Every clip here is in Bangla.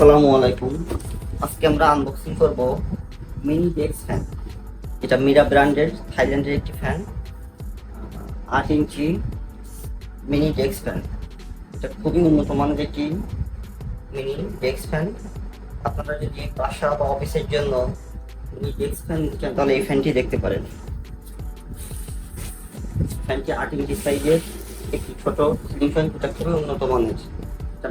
আসসালামু আলাইকুম। আজকে আমরা আনবক্সিং করব মিনি ডেক্স ফ্যান এটা মিরা ব্র্যান্ডের থাইল্যান্ডের একটি ফ্যান আট ইঞ্চি মিনি ডেক্স ফ্যান এটা খুবই উন্নত মানের একটি মিনি ডেক্স ফ্যান আপনারা যদি বাসা বা অফিসের জন্য মিনি ডেক্স ফ্যান তাহলে এই ফ্যানটি দেখতে পারেন। ফ্যানটি আট ইঞ্চি সাইজের একটি ছোট সিলিং ফ্যান এটা খুবই উন্নত মানের।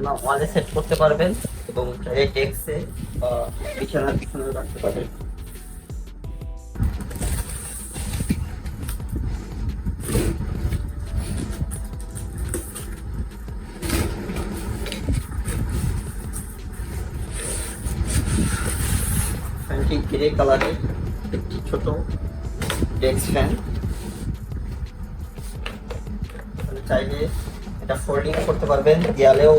না ওয়ালে সেট করতে পারবেন এবং চাইলে ডেস্কে বা বিছানার পিছনে রাখতে পারবেন। ফ্যানটি গ্রে কালারের একটি ছোট ডেস্ক ফ্যান চাইলে এটা ফোল্ডিং করতে পারবেন, দেয়ালেও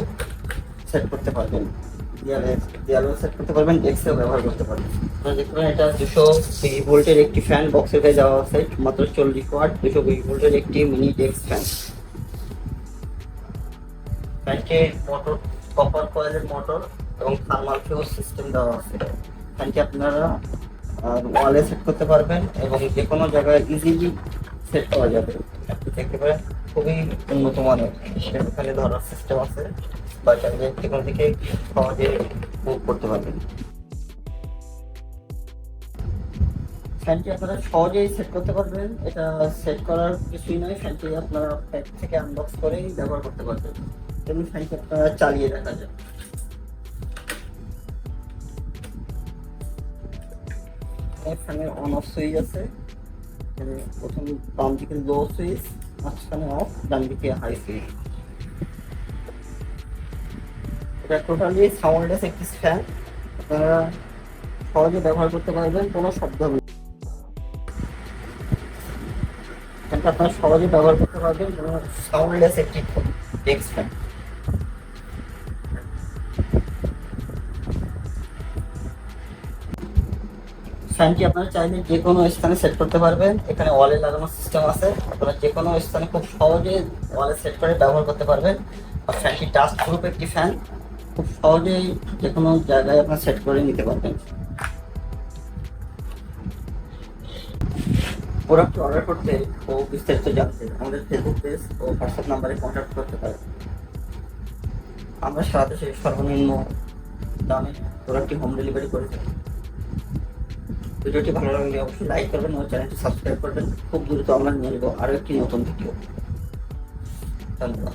সেট করতে পারবেন। দেয়ালে, দেয়ালেও সেট করতে পারবেন ব্যবহার করতে দেখতে পারেন, এটা দুশো একটি ফ্যান আছে, মাত্র দুশো একটি মিনি ফ্যান ফ্যানটির মোটর কপার কয়েলের মোটর এবং সিস্টেম দেওয়া আছে। ফ্যানটি আপনারা সেট করতে পারবেন এবং যে কোনো জায়গায় ইজিলি সেট করা যাবে। দেখতে পারেন, খুবই উন্নত মানের। এখানে ধরার সিস্টেম আছে। বা চাইলে কোনো দিকে সহজে মুভ করতে পারবেন। ফ্যানটি আপনারা সহজেই সেট করতে পারবেন। এটা সেট করার কিছুই নয়। ফ্যানটি আপনারা প্যাক থেকে আনবক্স করেই ব্যবহার করতে পারবেন। তেমনি ফ্যানটি আপনারা চালিয়ে দেখা যায় এখানে অন অফ সুইচ আছে। প্রথম বাম দিকে লো সুইচ মাঝখানে অফ ডান দিকে হাই সুইচ টোটালি সাউন্ডলেস একটি ফ্যান আপনারা সহজে ব্যবহার করতে পারবেন, কোনো শব্দ হবে আপনারা সহজে ব্যবহার করতে পারবেন, কোনো সাউন্ডলেস একটি ডেস্ক ফ্যান ফ্যানটি আপনারা চাইলে যে কোনো স্থানে সেট করতে পারবেন। এখানে ওয়ালে লাগানোর সিস্টেম আছে। আপনারা যে কোনো স্থানে খুব সহজে ওয়ালে সেট করে ব্যবহার করতে পারবেন। আর ফ্যানটি ডাস্ট প্রুফ একটি ফ্যান খুব সহজেই যে কোনো জায়গায় আপনারা সেট করে নিতে পারবেন। প্রোডাক্ট অর্ডার করতে ও বিস্তারিত জানতে আমাদের ফেসবুক পেজ ও হোয়াটসঅ্যাপ নাম্বারে কন্ট্যাক্ট করতে পারেন। আমরা সারা দেশে সর্বনিম্ন দামে প্রোডাক্টটি হোম ডেলিভারি করে থাকি। ভিডিওটি ভালো লাগলে অবশ্যই লাইক করবেন ও চ্যানেলটি সাবস্ক্রাইব করবেন। খুব দ্রুত আমরা নিয়ে নেব আরও একটি নতুন ভিডিও ধন্যবাদ।